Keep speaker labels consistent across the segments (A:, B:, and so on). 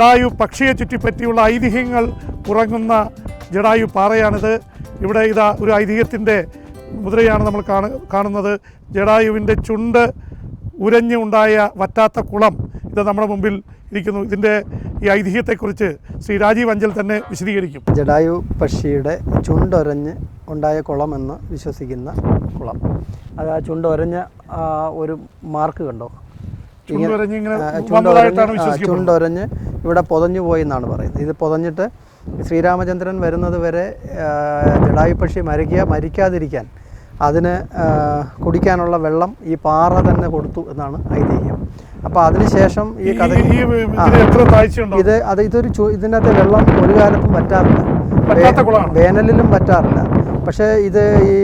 A: ജഡായു പക്ഷിയെ ചുറ്റിപ്പറ്റിയുള്ള ഐതിഹ്യങ്ങൾ ഉറങ്ങുന്ന ജഡായു പാറയാണിത്. ഇവിടെ ഇതാ ഒരു ഐതിഹ്യത്തിന്റെ മുദ്രയാണ് നമ്മൾ കാണു കാണുന്നത്. ജഡായുവിന്റെ ചുണ്ട് ഉരഞ്ഞ് ഉണ്ടായ വറ്റാത്ത കുളം ഇത് നമ്മുടെ മുമ്പിൽ ഇരിക്കുന്നു. ഇതിന്റെ ഈ ഐതിഹ്യത്തെക്കുറിച്ച് ശ്രീ രാജീവ് അഞ്ചൽ തന്നെ വിശദീകരിക്കും.
B: ജഡായു പക്ഷിയുടെ ചുണ്ടൊരഞ്ഞ് ഉണ്ടായ കുളമെന്ന് വിശ്വസിക്കുന്ന കുളം. അത് ആ ചുണ്ടൊരഞ്ഞ ഒരു മാർക്ക് കണ്ടോ?
A: ചുണ്ടുരഞ്ഞ്
B: ഇവിടെ പൊതഞ്ഞു പോയി എന്നാണ് പറയുന്നത്. ഇത് പൊതഞ്ഞിട്ട് ശ്രീരാമചന്ദ്രൻ വരുന്നത് വരെ ജടായു ജഡായു പക്ഷി മരിക്കുക മരിക്കാതിരിക്കാൻ അതിന് കുടിക്കാനുള്ള വെള്ളം ഈ പാറ തന്നെ കൊടുത്തു എന്നാണ് ഐതിഹ്യം. അപ്പോൾ അതിനുശേഷം ഈ കഥ ഇത് അത് ഇതൊരു ചു- ഇതിനകത്ത് വെള്ളം ഒരു കാലത്തും
A: പറ്റാറില്ല.
B: വേനലിലും പറ്റാറില്ല പക്ഷേ ഇത് ഈ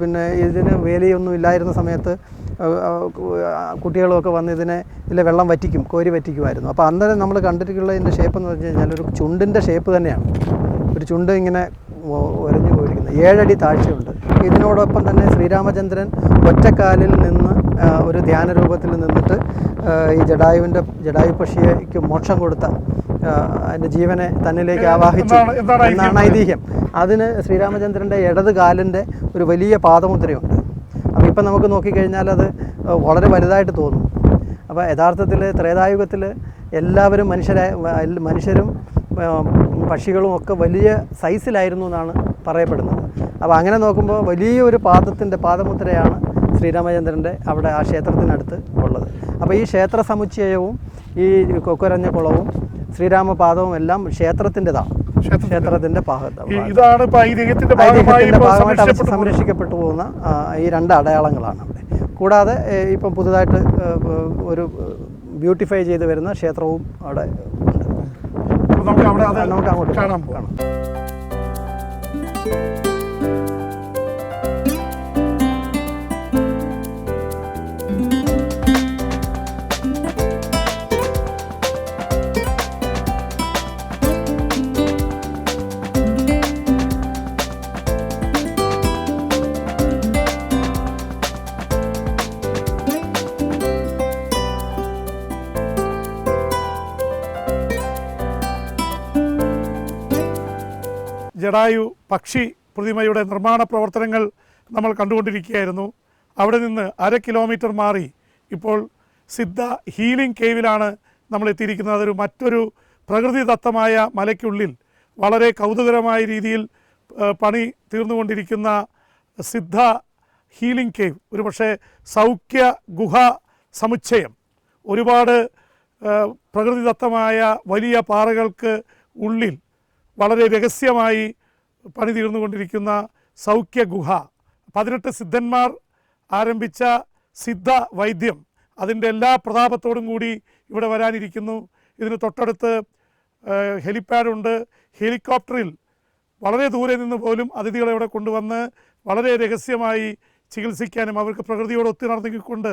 B: പിന്നെ ഇതിന് വേലിയൊന്നും ഇല്ലായിരുന്ന സമയത്ത് കുട്ടികളുമൊക്കെ വന്ന് ഇതിനെ ഇതിലെ വെള്ളം വറ്റിക്കും കോരി വറ്റിക്കുമായിരുന്നു. അപ്പോൾ അന്നേരം നമ്മൾ കണ്ടിട്ടുള്ള ഇതിന്റെ ഷേപ്പ് എന്ന് പറഞ്ഞു കഴിഞ്ഞാൽ ഒരു ചുണ്ടിന്റെ ഷേപ്പ് തന്നെയാണ്. ഒരു ചുണ്ട് ഇങ്ങനെ ഒരഞ്ഞു പോയിരിക്കുന്നത്. ഏഴടി താഴ്ചയുണ്ട്. ഇതിനോടൊപ്പം തന്നെ ശ്രീരാമചന്ദ്രൻ ഒറ്റക്കാലിൽ നിന്ന് ഒരു ധ്യാന രൂപത്തിൽ നിന്നിട്ട് ഈ ജഡായുവിന്റെ ജഡായു പക്ഷിയേക്ക് മോക്ഷം കൊടുത്ത അതിന്റെ ജീവനെ തന്നിലേക്ക് ആവാഹിച്ചു? എന്നാണ് ഐതിഹ്യം. അതിന് ശ്രീരാമചന്ദ്രന്റെ ഇടത് കാലിന്റെ ഒരു വലിയ പാദമുദ്രയുണ്ട്. ഇപ്പം നമുക്ക് നോക്കിക്കഴിഞ്ഞാൽ അത് വളരെ വലുതായിട്ട് തോന്നും. അപ്പോൾ യഥാർത്ഥത്തിൽ ത്രേതായുഗത്തിൽ എല്ലാവരും മനുഷ്യരും ആ, പക്ഷികളും ഒക്കെ വലിയ സൈസിലായിരുന്നു എന്നാണ് പറയപ്പെടുന്നത്. അപ്പോൾ അങ്ങനെ നോക്കുമ്പോൾ വലിയൊരു പാദത്തിന്റെ പാദമുദ്രയാണ് ശ്രീരാമചന്ദ്രന്റെ അവിടെ ആ ക്ഷേത്രത്തിനടുത്ത് ഉള്ളത്. അപ്പോൾ ഈ ക്ഷേത്ര സമുച്ചയവും ഈ കൊക്കുരഞ്ഞ കുളവും ശ്രീരാമപാദവും എല്ലാം ക്ഷേത്രത്തിന്റെതാണ്.
A: ക്ഷേത്രത്തിന്റെ. ഇതാണ് ഐതിഹ്യത്തിന്റെ ഭാഗമായി
B: ഭാഗമായിട്ട്
A: സംരക്ഷിക്കപ്പെട്ടു
B: പോകുന്ന ഈ രണ്ട് അടയാളങ്ങളാണ് അവിടെ. കൂടാതെ ഇപ്പം പുതുതായിട്ട് ഒരു ബ്യൂട്ടിഫൈ ചെയ്ത് വരുന്ന ക്ഷേത്രവും അവിടെ ഉണ്ട്.
A: നമുക്ക്
B: അങ്ങോട്ട്
A: കാണാം. പോകാം ജഡായു പക്ഷി പ്രതിമയുടെ നിർമ്മാണ പ്രവർത്തനങ്ങൾ നമ്മൾ കണ്ടുകൊണ്ടിരിക്കുകയായിരുന്നു. അവിടെ നിന്ന് അര കിലോമീറ്റർ മാറി ഇപ്പോൾ സിദ്ധ ഹീലിംഗ് കേവിലാണ് നമ്മൾ എത്തിയിരിക്കുന്നത്. അതൊരു മറ്റൊരു പ്രകൃതിദത്തമായ മലയ്ക്കുള്ളിൽ വളരെ കൗതുകരമായ രീതിയിൽ പണി തീർന്നുകൊണ്ടിരിക്കുന്ന സിദ്ധ ഹീലിംഗ് കേവ് ഒരു പക്ഷേ സൗഖ്യ ഗുഹ സമുച്ചയം ഒരുപാട് പ്രകൃതിദത്തമായ വലിയ പാറകൾക്ക് ഉള്ളിൽ വളരെ രഹസ്യമായി പണി തീർന്നുകൊണ്ടിരിക്കുന്ന സൗഖ്യ ഗുഹ പതിനെട്ട് സിദ്ധന്മാർ ആരംഭിച്ച സിദ്ധ വൈദ്യം അതിന്റെ എല്ലാ പ്രതാപത്തോടും കൂടി ഇവിടെ വരാനിരിക്കുന്നു. ഇതിന് തൊട്ടടുത്ത് ഹെലിപ്പാഡുണ്ട് ഹെലികോപ്റ്ററിൽ വളരെ ദൂരെ നിന്ന് പോലും അതിഥികളെ ഇവിടെ കൊണ്ടുവന്ന് വളരെ രഹസ്യമായി ചികിത്സിക്കാനും അവർക്ക് പ്രകൃതിയോട് ഒത്തുനടന്നിക്കൊണ്ട്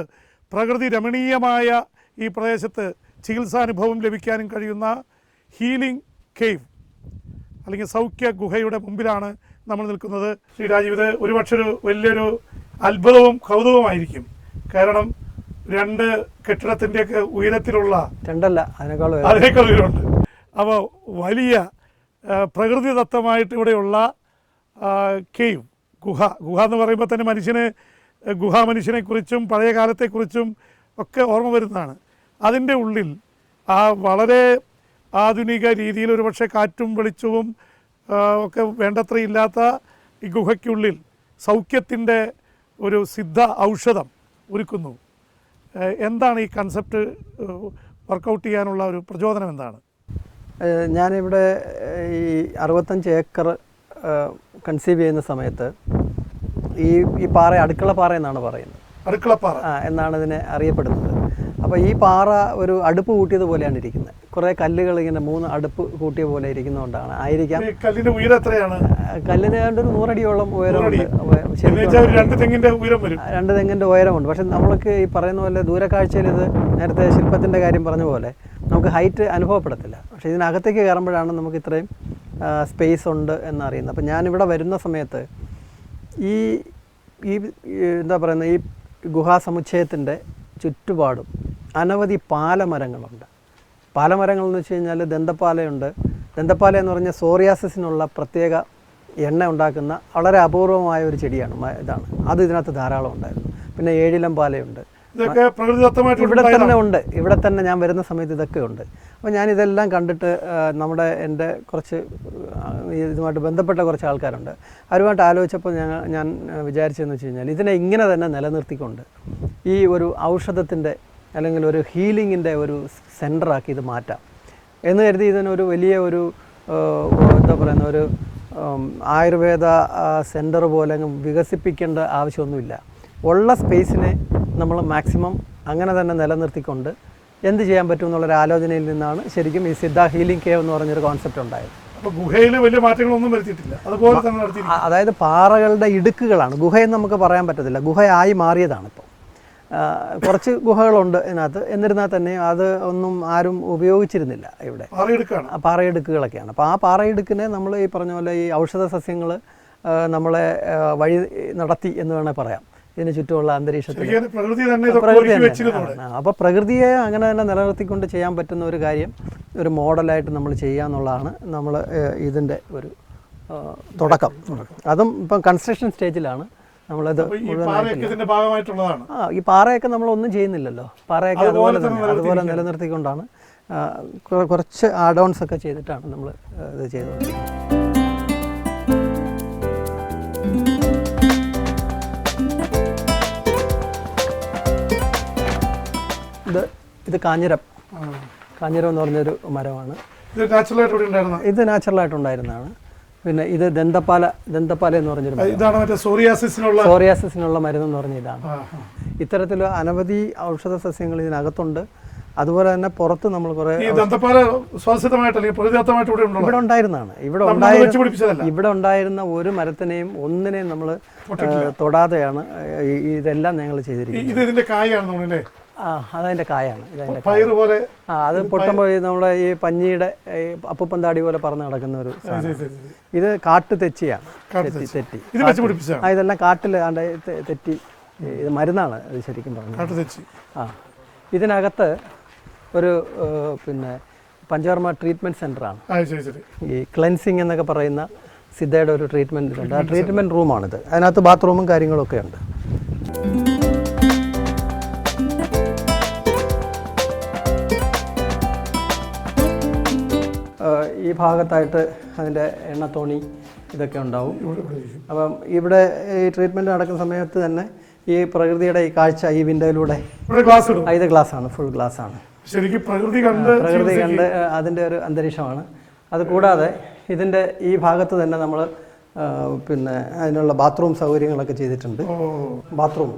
A: പ്രകൃതി രമണീയമായ ഈ പ്രദേശത്ത് ചികിത്സാനുഭവം ലഭിക്കാനും കഴിയുന്ന ഹീലിംഗ് കേവ്. അല്ലെങ്കിൽ സൗഖ്യ ഗുഹയുടെ മുമ്പിലാണ് നമ്മൾ നിൽക്കുന്നത്. ശ്രീ രാജീവ് ഇത് ഒരുപക്ഷെ ഒരു വലിയൊരു അത്ഭുതവും കൗതുകമായിരിക്കും കാരണം രണ്ട് കെട്ടിടത്തിന്റെയൊക്കെ ഉയരത്തിലുള്ള
B: രണ്ടല്ല അതിനേക്കാൾ.
A: അതിനേക്കാൾ ഉയരമുണ്ട്. അപ്പോൾ വലിയ പ്രകൃതിദത്തമായിട്ട് ഇവിടെയുള്ള കേവ് ഗുഹ. ഗുഹ എന്ന് പറയുമ്പോൾ തന്നെ മനുഷ്യന് ഗുഹാ മനുഷ്യനെക്കുറിച്ചും പഴയ കാലത്തെക്കുറിച്ചും ഒക്കെ ഓർമ്മ വരുന്നതാണ്. അതിന്റെ ഉള്ളിൽ ആ വളരെ ആധുനിക രീതിയിൽ ഒരുപക്ഷെ കാറ്റും വെളിച്ചവും ഒക്കെ വേണ്ടത്ര ഇല്ലാത്ത ഈ ഗുഹയ്ക്കുള്ളിൽ സൗഖ്യത്തിന്റെ ഒരു സിദ്ധ ഔഷധം ഒരുക്കുന്നു. എന്താണ് ഈ കൺസെപ്റ്റ് വർക്കൗട്ട് ചെയ്യാനുള്ള ഒരു പ്രചോദനം എന്താണ്?
B: ഞാനിവിടെ ഈ അറുപത്തഞ്ച് ഏക്കർ കൺസീവ് ചെയ്യുന്ന സമയത്ത് ഈ ഈ പാറ അടുക്കള പാറ എന്നാണ് പറയുന്നത്.
A: അടുക്കള
B: പാറ എന്നാണ് ഇതിനെ അറിയപ്പെടുന്നത്. അപ്പോൾ ഈ പാറ ഒരു അടുപ്പ് കൂട്ടിയത് പോലെയാണ് ഇരിക്കുന്നത്. കുറേ കല്ലുകൾ ഇങ്ങനെ മൂന്ന് അടുപ്പ് കൂട്ടിയ പോലെ ഇരിക്കുന്നതുകൊണ്ടാണ്. ആയിരിക്കാം.
A: കല്ലിന്റെ ഉയരം എത്രയാണ്?
B: കല്ലിന് ഏതാണ്ട് ഒരു നൂറടിയോളം ഉയരമുണ്ട്
A: രണ്ട് തെങ്ങിന്റെ ഉയരം വരും.
B: രണ്ട് തെങ്ങിന്റെ ഉയരമുണ്ട്. പക്ഷെ നമ്മൾക്ക് ഈ പറയുന്ന പോലെ ദൂരക്കാഴ്ചയിൽ ഇത് നേരത്തെ ശില്പത്തിന്റെ കാര്യം പറഞ്ഞ പോലെ നമുക്ക് ഹൈറ്റ് അനുഭവപ്പെടത്തില്ല. പക്ഷെ ഇതിനകത്തേക്ക് കയറുമ്പോഴാണ് നമുക്ക് ഇത്രയും സ്പേസ് ഉണ്ട് എന്നറിയുന്നത്. അപ്പം ഞാനിവിടെ വരുന്ന സമയത്ത് ഈ ഈ എന്താ പറയുന്നത് ഈ ഗുഹാസമുച്ചയത്തിന്റെ ചുറ്റുപാടും അനവധി പാലമരങ്ങളുണ്ട്. പാലമരങ്ങൾ എന്ന് വെച്ച് കഴിഞ്ഞാൽ ദന്തപ്പാലയുണ്ട്. ദന്തപ്പാല എന്ന് പറഞ്ഞാൽ സോറിയാസിനുള്ള പ്രത്യേക എണ്ണ ഉണ്ടാക്കുന്ന വളരെ അപൂർവമായ ഒരു ചെടിയാണ് ഇതാണ്. അത് ഇതിനകത്ത് ധാരാളം ഉണ്ടായിരുന്നു. പിന്നെ ഏഴിലം പാലയുണ്ട്. ഇവിടെ തന്നെ ഉണ്ട്. ഇവിടെ തന്നെ ഞാൻ വരുന്ന സമയത്ത് ഇതൊക്കെ ഉണ്ട്. അപ്പോൾ ഞാൻ ഇതെല്ലാം കണ്ടിട്ട് നമ്മുടെ എന്റെ കുറച്ച് ഇതുമായിട്ട് ബന്ധപ്പെട്ട കുറച്ച് ആൾക്കാരുണ്ട്. അവരുമായിട്ട് ആലോചിച്ചപ്പോൾ ഞാൻ ഞാൻ വിചാരിച്ചതെന്ന് വെച്ച് കഴിഞ്ഞാൽ ഇതിനെ ഇങ്ങനെ തന്നെ നിലനിർത്തിക്കൊണ്ട് ഈ ഒരു ഔഷധത്തിന്റെ അല്ലെങ്കിൽ ഒരു ഹീലിങ്ങിന്റെ ഒരു സെന്ററാക്കി ഇത് മാറ്റാം. എന്ന് കരുതി ഇതിനൊരു വലിയ ഒരു എന്താ പറയുന്ന ഒരു ആയുർവേദ സെന്റർ പോലെ വികസിപ്പിക്കേണ്ട ആവശ്യമൊന്നുമില്ല. ഉള്ള സ്പേസിനെ നമ്മൾ മാക്സിമം അങ്ങനെ തന്നെ നിലനിർത്തിക്കൊണ്ട് എന്ത് ചെയ്യാൻ പറ്റും എന്നുള്ളൊരു ആലോചനയിൽ നിന്നാണ് ശരിക്കും ഈ സിദ്ധ ഹീലിംഗ് കേവ് എന്ന് പറഞ്ഞൊരു കോൺസെപ്റ്റ് ഉണ്ടായത്.
A: ഗുഹയിൽ വലിയ മാറ്റങ്ങളൊന്നും വരുത്തിയിട്ടില്ല. അതുപോലെ തന്നെ
B: അതായത് പാറകളുടെ ഇടുക്കുകളാണ്. ഗുഹയെന്ന് നമുക്ക് പറയാൻ പറ്റത്തില്ല. ഗുഹയായി മാറിയതാണ് ഇപ്പോൾ കുറച്ച് ഗുഹകളുണ്ട് ഇതിനകത്ത്. എന്നിരുന്നാൽ തന്നെ അത് ഒന്നും ആരും ഉപയോഗിച്ചിരുന്നില്ല ഇവിടെ. പാറയിടുക്കുകളൊക്കെയാണ്. അപ്പോൾ ആ പാറയിടുക്കിനെ നമ്മൾ ഈ പറഞ്ഞ പോലെ ഈ ഔഷധ സസ്യങ്ങൾ നമ്മളെ വഴി നടത്തി എന്ന് വേണമെങ്കിൽ പറയാം. ഇതിന് ചുറ്റുമുള്ള അന്തരീക്ഷത്തിൽ
A: പ്രകൃതി തന്നെ.
B: അപ്പോൾ പ്രകൃതിയെ അങ്ങനെ തന്നെ നിലനിർത്തിക്കൊണ്ട് ചെയ്യാൻ പറ്റുന്ന ഒരു കാര്യം ഒരു മോഡലായിട്ട് നമ്മൾ ചെയ്യുക എന്നുള്ളതാണ് നമ്മൾ ഇതിന്റെ ഒരു തുടക്കം. അതും ഇപ്പം കൺസ്ട്രക്ഷൻ സ്റ്റേജിലാണ് നമ്മളത്
A: ഭാഗമായിട്ടുള്ളതാണ്.
B: ആ ഈ പാറയൊക്കെ നമ്മളൊന്നും ചെയ്യുന്നില്ലല്ലോ. പാറയൊക്കെ
A: അതുപോലെ
B: തന്നെ അതുപോലെ നിലനിർത്തിക്കൊണ്ടാണ് കുറ- കുറച്ച് ആഡോൺസ് ഒക്കെ ചെയ്തിട്ടാണ് നമ്മൾ ഇത് ചെയ്തത്. ഇത് ഇത് കാഞ്ഞിരം. കാഞ്ഞിരം എന്ന് പറഞ്ഞൊരു മരമാണ്.
A: ഇത് നാച്ചുറൽ ആയിട്ട്
B: പിന്നെ ഇത് ദന്തപ്പാല ദന്തപ്പാല എന്ന് പറഞ്ഞൊരു
A: ഇതാണ് മറ്റേ സോറിയാസിസിനുള്ള
B: സോറിയാസിസിനുള്ള മരുന്നെന്ന് പറഞ്ഞ ഇതാണ്. ഇത്തരത്തിൽ അനവധി ഔഷധ സസ്യങ്ങൾ ഇതിനകത്തുണ്ട്. അതുപോലെ തന്നെ പുറത്ത് നമ്മൾ കുറെ
A: ഇവിടെ ഉണ്ടോ?
B: ഇവിടെ ഉണ്ടായിരുന്നതാണ്. ഇവിടെ ഉണ്ടായിരുന്ന ഇവിടെ ഉണ്ടായിരുന്ന ഒരു മരത്തിനെയും ഒന്നിനെയും നമ്മൾ തൊടാതെയാണ് ഇതെല്ലാം ഞങ്ങൾ ചെയ്തിരിക്കുന്നത്. ആ അതതിന്റെ കായാണ് ഇതതിന്റെ
A: പയറ് പോലെ
B: ആ അത് പൊട്ടുമ്പോൾ നമ്മുടെ ഈ പഞ്ഞിയുടെ ഈ അപ്പുപ്പന്താടി പോലെ പറന്ന് നടക്കുന്ന ഒരു സാധനം. ഇത് കാട്ട് തെച്ചിയാണ്. തെറ്റി തെറ്റി. ആ ഇതെല്ലാം കാട്ടിൽ ആണ്ട് തെറ്റി ഇത് മരുന്നാണ് ഇത് ശരിക്കും പറഞ്ഞത്. ആ. ഇതിനകത്ത് ഒരു പിന്നെ
A: പഞ്ചവർമ്മ ട്രീറ്റ്മെന്റ് സെന്ററാണ്
B: ഈ ക്ലെൻസിങ് എന്നൊക്കെ പറയുന്ന സിദ്ധയുടെ ഒരു ട്രീറ്റ്മെന്റ് ഉണ്ട്. ആ ട്രീറ്റ്മെന്റ് റൂമാണിത്. അതിനകത്ത് ബാത്റൂമും കാര്യങ്ങളൊക്കെ ഉണ്ട്. ഭാഗത്തായിട്ട് അതിന്റെ എണ്ണത്തോണി ഇതൊക്കെ ഉണ്ടാവും. അപ്പം ഇവിടെ ഈ ട്രീറ്റ്മെന്റ് നടക്കുന്ന സമയത്ത് തന്നെ ഈ പ്രകൃതിയുടെ ഈ കാഴ്ച ഈ വിൻഡോയിലൂടെ ഇത് ഗ്ലാസ് ആണ് ഫുൾ ഗ്ലാസ് ആണ്.
A: ശരിക്കും പ്രകൃതി കണ്ട്
B: പ്രകൃതി കണ്ട് അതിന്റെ ഒരു അന്തരീക്ഷമാണ്. അത് കൂടാതെ ഇതിന്റെ ഈ ഭാഗത്ത് തന്നെ നമ്മൾ പിന്നെ അതിനുള്ള ബാത്റൂം സൗകര്യങ്ങളൊക്കെ ചെയ്തിട്ടുണ്ട്. ബാത്റൂം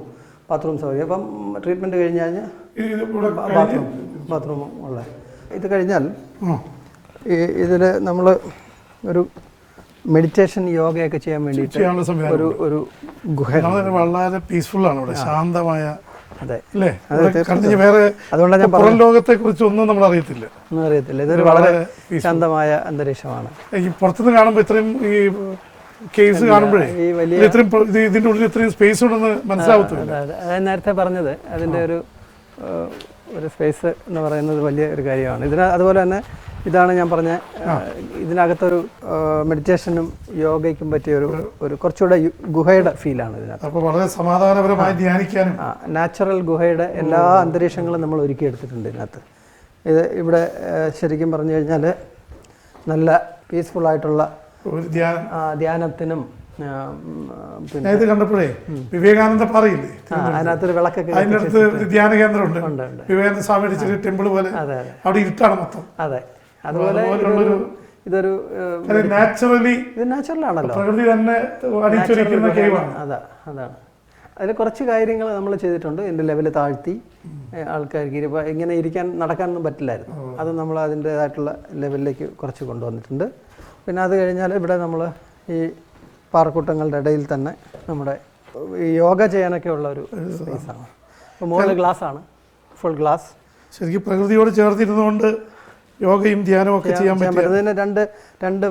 B: ബാത്റൂം സൗകര്യം. അപ്പം ട്രീറ്റ്മെന്റ് കഴിഞ്ഞ് കഴിഞ്ഞാൽ
A: ബാത്റൂം
B: ബാത്റൂം ബാത്റൂമും ഉള്ള. ഇത് കഴിഞ്ഞാൽ. ഈ ഇതിൽ നമ്മൾ ഒരു മെഡിറ്റേഷൻ യോഗയൊക്കെ ചെയ്യാൻ വേണ്ടിയിട്ട് ഒരു ഒരു ഗുഹ
A: വളരെ പീസ്ഫുൾ ആണ് ഇവിടെ. ശാന്തമായ
B: അതെ.
A: വേറെ
B: അതുകൊണ്ടാണ് ഞാൻ
A: പുറം ലോകത്തെ കുറിച്ച് ഒന്നും നമ്മൾ അറിയത്തില്ല.
B: ഒന്നും അറിയത്തില്ല. ഇതൊരു
A: ഇത്
B: വളരെ ശാന്തമായ അന്തരീക്ഷമാണ്.
A: ഈ പുറത്തുനിന്ന് കാണുമ്പോൾ ഇത്രയും ഈ കേസ് കാണുമ്പോഴേ ഇത്രയും ഇതിന്റെ ഉള്ളിൽ ഇത്രയും സ്പേസ് ഉണ്ടെന്ന് മനസ്സിലാവത്തില്ല.
B: അതെ, അതെ. നേരത്തെ പറഞ്ഞത് അതിന്റെ ഒരു ഒരു സ്പേസ് എന്ന് പറയുന്നത് വലിയ ഒരു കാര്യമാണ്. ഇതിന് അതുപോലെ തന്നെ ഇതാണ് ഞാൻ പറഞ്ഞ ഇതിനകത്തൊരു മെഡിറ്റേഷനും യോഗയ്ക്കും പറ്റിയ ഒരു ഒരു കുറച്ചുകൂടെ ഗുഹയുടെ ഫീലാണ് ഇതിനകത്ത്.
A: അപ്പോൾ വളരെ സമാധാനപരമായി ധ്യാനിക്കാനും.
B: നാച്ചുറൽ ഗുഹയുടെ എല്ലാ അന്തരീക്ഷങ്ങളും നമ്മൾ ഒരുക്കിയെടുത്തിട്ടുണ്ട് ഇതിനകത്ത്. ഇത് ഇവിടെ ശരിക്കും പറഞ്ഞു കഴിഞ്ഞാൽ നല്ല പീസ്ഫുൾ ആയിട്ടുള്ള
A: ധ്യാനം
B: ധ്യാനത്തിനും പിന്നെ
A: ഇത് കണ്ടപ്പോഴേ വിവേകാനന്ദ പാറയില്ലേ?
B: അതിനകത്തൊരു വിളക്കൊക്കെ
A: അതിന്റെ അടുത്ത് ധ്യാന കേന്ദ്രമുണ്ട്. വിവേകാനന്ദ സ്വാമിയുടെ ചെറിയ ടെമ്പിൾ പോലെ അവിടെ ഇരുട്ടാണ് മൊത്തം.
B: അതെ. അതുപോലെ ഇതൊരു
A: നാച്ചുറലി
B: ഇത് നാച്ചുറലാണല്ലോ
A: പ്രകൃതി തന്നെ
B: അതാ അതാണ് അതിൽ കുറച്ച് കാര്യങ്ങൾ നമ്മൾ ചെയ്തിട്ടുണ്ട്. എന്റെ ലെവൽ താഴ്ത്തി ആൾക്കാർക്ക് ഇരിപ്പ- ഇങ്ങനെ ഇരിക്കാൻ നടക്കാനൊന്നും പറ്റില്ലായിരുന്നു. അത് നമ്മൾ അതിന്റേതായിട്ടുള്ള ലെവലിലേക്ക് കുറച്ച് കൊണ്ടുവന്നിട്ടുണ്ട്. പിന്നെ അത് കഴിഞ്ഞാൽ ഇവിടെ നമ്മൾ ഈ പാറക്കൂട്ടങ്ങളുടെ ഇടയിൽ തന്നെ നമ്മുടെ യോഗ ചെയ്യാനൊക്കെ ഉള്ള ഒരു സ്പേസാണ് ആണ്. മുകളിൽ ഗ്ലാസ് ആണ്. ഫുൾ ഗ്ലാസ്
A: ശരിക്കും പ്രകൃതിയോട് ചേർത്തിരുന്നുകൊണ്ട് യോഗയും ധ്യാനവും ഒക്കെ ചെയ്യാൻ
B: പറ്റും. രണ്ട് രണ്ട്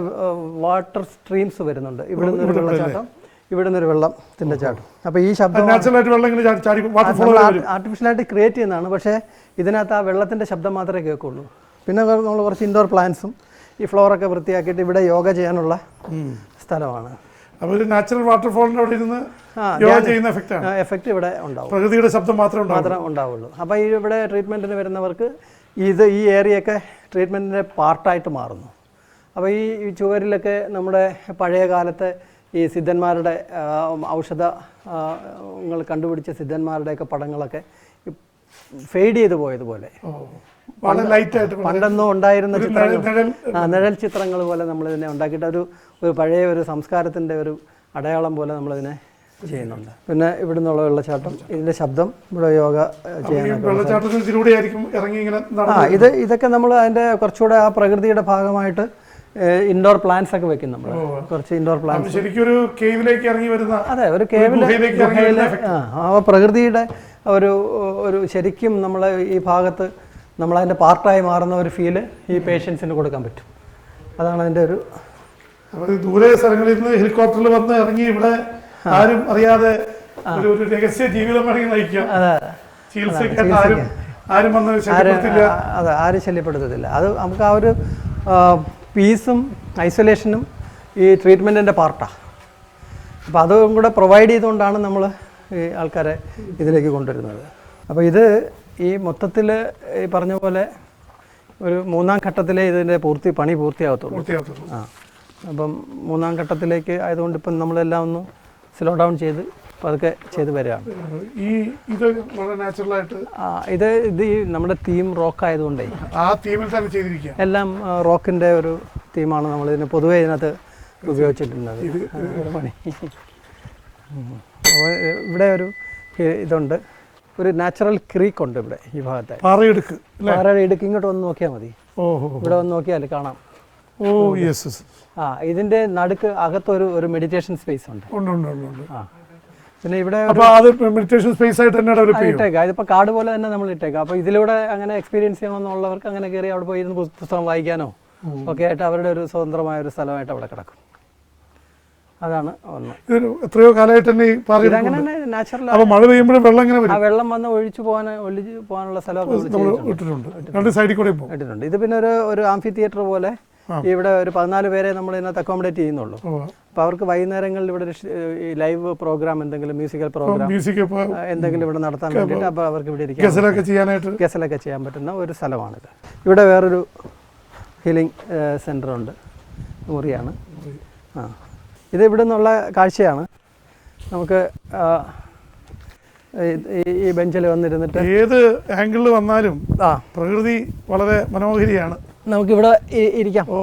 B: വാട്ടർ സ്ട്രീംസ് വരുന്നുണ്ട്. ഇവിടെ നിന്ന് ഒരു വെള്ളച്ചാട്ടം ഇവിടെ നിന്നൊരു ഒരു വെള്ളത്തിന്റെ ചാട്ടം. അപ്പോൾ ഈ ശബ്ദം ആർട്ടിഫിഷ്യലായിട്ട് ക്രിയേറ്റ് ചെയ്യുന്നതാണ്. പക്ഷേ ഇതിനകത്ത് ആ വെള്ളത്തിന്റെ ശബ്ദം മാത്രമേ കേൾക്കുള്ളൂ. പിന്നെ നമ്മൾ കുറച്ച് ഇൻഡോർ പ്ലാന്റ്സും ഈ ഫ്ലോറൊക്കെ വൃത്തിയാക്കിയിട്ട് ഇവിടെ യോഗ ചെയ്യാനുള്ള സ്ഥലമാണ്.
A: അപ്പോൾ ഒരു നാച്ചുറൽ വാട്ടർഫോളിന്റെ അവിടെ ഇരുന്ന് യോഗ. ചെയ്യുന്ന എഫക്റ്റാണ്
B: എഫക്റ്റ് ഇവിടെ ഉണ്ടാവും.
A: പ്രകൃതിയുടെ ശബ്ദം മാത്രമേ
B: ഉണ്ടാവുള്ളൂ. അപ്പോൾ ഇവിടെ ട്രീറ്റ്മെന്റിന് വരുന്നവർക്ക് ഇത് ഈ ഏരിയയൊക്കെ ട്രീറ്റ്മെന്റിന്റെ പാർട്ടായിട്ട് മാറുന്നു. അപ്പോൾ ഈ ചുവരിലൊക്കെ നമ്മുടെ പഴയ കാലത്തെ ഈ സിദ്ധന്മാരുടെ ഔഷധങ്ങൾ ഔഷധ കണ്ടുപിടിച്ച സിദ്ധന്മാരുടെയൊക്കെ പടങ്ങളൊക്കെ ഫെയ്ഡ് ചെയ്ത് പോയതുപോലെ. പണ്ടൊന്നും ഉണ്ടായിരുന്ന ചിത്രങ്ങൾ
A: നിഴൽ
B: നിഴൽ ചിത്രങ്ങൾ പോലെ നമ്മളിതിനെ ഉണ്ടാക്കിയിട്ട് ഒരു ഒരു പഴയ ഒരു സംസ്കാരത്തിന്റെ ഒരു അടയാളം പോലെ നമ്മളിതിനെ ചെയ്യുന്നുണ്ട്. പിന്നെ ഇവിടെ നിന്നുള്ള വെള്ളച്ചാട്ടം ഇതിന്റെ ശബ്ദം ഇവിടെ യോഗ ചെയ്യാനൊക്കെ ആ ഇത് ഇതൊക്കെ നമ്മൾ അതിന്റെ കുറച്ചുകൂടെ ആ പ്രകൃതിയുടെ ഭാഗമായിട്ട് ഇൻഡോർ പ്ലാന്റ്സ് ഒക്കെ വെക്കും നമ്മൾ കുറച്ച് ഇൻഡോർ പ്ലാന്റ്സ്
A: ശരിക്കും ഒരു കേവിലേക്ക് ഇറങ്ങി വരുന്ന
B: അതെ ഒരു ആ പ്രകൃതിയുടെ ഒരു ഒരു ശരിക്കും നമ്മൾ ഈ ഭാഗത്ത് നമ്മൾ അതിന്റെ പാർട്ടായി മാറുന്ന ഒരു ഫീൽ ഈ പേഷ്യൻസിന് കൊടുക്കാൻ പറ്റും. അതാണ് അതിന്റെ ഒരു
A: ദൂരെ സ്ഥലങ്ങളിൽ നിന്ന് ഹെലികോപ്റ്ററിൽ വന്ന് ഇറങ്ങി ഇവിടെ ആരും അറിയാതെ ഒരു ഒരു രഹസ്യ ജീവിതം വേണമെങ്കിൽ നയിക്കാം. ചികിത്സയ്ക്കായിട്ട് ആരും ആരും വന്ന്
B: ആര്
A: ശല്യപ്പെടുത്തില്ല.
B: അതെ ആരും ശല്യപ്പെടുത്തത്തില്ല. അത് നമുക്ക് ആ ഒരു പീസും ഐസൊലേഷനും ഈ ട്രീറ്റ്മെന്റിന്റെ പാർട്ടാണ് അപ്പോൾ അതും കൂടെ പ്രൊവൈഡ് ചെയ്തുകൊണ്ടാണ് നമ്മൾ ഈ ആൾക്കാരെ ഇതിലേക്ക് കൊണ്ടുവരുന്നത്. അപ്പോൾ ഇത് ഈ മൊത്തത്തിൽ ഈ പറഞ്ഞ പോലെ ഒരു മൂന്നാം ഘട്ടത്തിലേ ഇതിന്റെ പൂർത്തി പണി പൂർത്തിയാകത്തുള്ളൂ. ആ. അപ്പം മൂന്നാം ഘട്ടത്തിലേക്ക് ആയതുകൊണ്ട് ഇപ്പം നമ്മളെല്ലാം ഒന്ന് സ്ലോ ഡൗൺ ചെയ്ത് പതുക്കെ ചെയ്ത് വരികയാണ്.
A: ഈ ഇത് വളരെ നാച്ചുറലായിട്ട്
B: ഇത് ഇത് ഈ നമ്മുടെ തീം റോക്ക് ആയതുകൊണ്ടേ.
A: ആ തീമിൽ തന്നെ ചെയ്തിരിക്കുക.
B: എല്ലാം റോക്കിന്റെ ഒരു തീമാണ് നമ്മൾ ഇതിന് പൊതുവെ ഇതിനകത്ത് ഉപയോഗിച്ചിട്ടുള്ളത്. പണി. അപ്പോൾ ഇവിടെ ഒരു ഇതുണ്ട്. ഒരു നാച്ചുറൽ ക്രീക്ക് ഉണ്ട് ഇവിടെ ഈ ഭാഗത്തെ.
A: പാറയെടുക്ക്
B: പാറയുടെ ഇടുക്ക് ഇങ്ങോട്ട് വന്ന് നോക്കിയാൽ മതി.
A: ഓഹോ.
B: ഇവിടെ വന്ന് നോക്കിയാൽ കാണാം.
A: ഓ യെസ്
B: ആ ഇതിന്റെ നടുക്ക് അകത്തൊരു ഒരു മെഡിറ്റേഷൻ സ്പേസ് ഉണ്ട്.
A: ഉണ്ട് ഉണ്ട് ഉണ്ട്
B: പിന്നെ ഇവിടെ
A: അപ്പൊ അത് മെഡിറ്റേഷൻ സ്പേസ് ആയിട്ട് തന്നെ ഡെവലപ്പ് ചെയ്യും.
B: ഇട്ടേക്കാം ഇതിപ്പോൾ കാട് പോലെ തന്നെ നമ്മൾ ഇട്ടേക്കാം. അപ്പോൾ ഇതിലൂടെ അങ്ങനെ എക്സ്പീരിയൻസ് ചെയ്യണമെന്നുള്ളവർക്ക് അങ്ങനെ കയറി അവിടെ പോയി ഇരുന്ന് പുസ്തകം വായിക്കാനോ ഒക്കെ ആയിട്ട് അവരുടെ ഒരു സ്വതന്ത്രമായ ഒരു സ്ഥലമായിട്ട് അവിടെ കിടക്കും. അതാണ് ഒന്ന്.
A: എത്രയോ കാലമായിട്ട് തന്നെ ഈ പാറയെടുക്ക്
B: ഇതങ്ങനെ തന്നെ നാച്ചുറൽ
A: അപ്പൊ മഴ പെയ്യുമ്പോഴും വെള്ളം ഇങ്ങനെ
B: ആ
A: വരും
B: വെള്ളം വന്ന് ഒഴിച്ചു പോകാൻ ഒഴിച്ചു പോകാനുള്ള സ്ഥലമൊക്കെ.
A: ഇട്ടിട്ടുണ്ട്. രണ്ട് സൈഡിൽ കൂടെ
B: ഇട്ടിട്ടുണ്ട്. ഇത് പിന്നെ ഒരു ഒരു ആംഫി തിയേറ്റർ പോലെ. ഇവിടെ ഒരു പതിനാല് പേരെ നമ്മൾ ഇതിനകത്ത് അക്കോമഡേറ്റ് ചെയ്യുന്നുള്ളൂ.
A: അപ്പൊ
B: അപ്പോൾ അവർക്ക് വൈകുന്നേരങ്ങളിൽ ഇവിടെ ഈ ലൈവ് പ്രോഗ്രാം എന്തെങ്കിലും മ്യൂസിക്കൽ പ്രോഗ്രാം എന്തെങ്കിലും ഇവിടെ നടത്താൻ വേണ്ടിയിട്ട് അപ്പോൾ അവർക്ക് ഇവിടെ ഇരിക്കാം
A: ഗസലൊക്കെ ചെയ്യാനായിട്ട്?
B: ഗസലൊക്കെ ചെയ്യാൻ പറ്റുന്ന ഒരു സ്ഥലമാണിത്. ഇവിടെ വേറൊരു ഹീലിംഗ് സെന്റർ ഉണ്ട്. മുറിയാണ്. ആ. ഇത് ഇവിടെ നിന്നുള്ള കാഴ്ചയാണ്. നമുക്ക് ഈ ബെഞ്ചിൽ വന്നിരുന്നിട്ട്
A: ഏത് ആംഗിളിൽ വന്നാലും
B: ആ.
A: പ്രകൃതി വളരെ മനോഹരിയാണ്.
B: നമുക്കിവിടെ ഇവിടെ ഇരിക്കാം
A: ഓ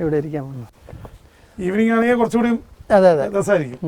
B: ഇവിടെ ഇരിക്കാം.
A: ഈവനിങ് ആണെങ്കിൽ കുറച്ചുകൂടി
B: അതെ അതെ
A: രസമായിരിക്കും.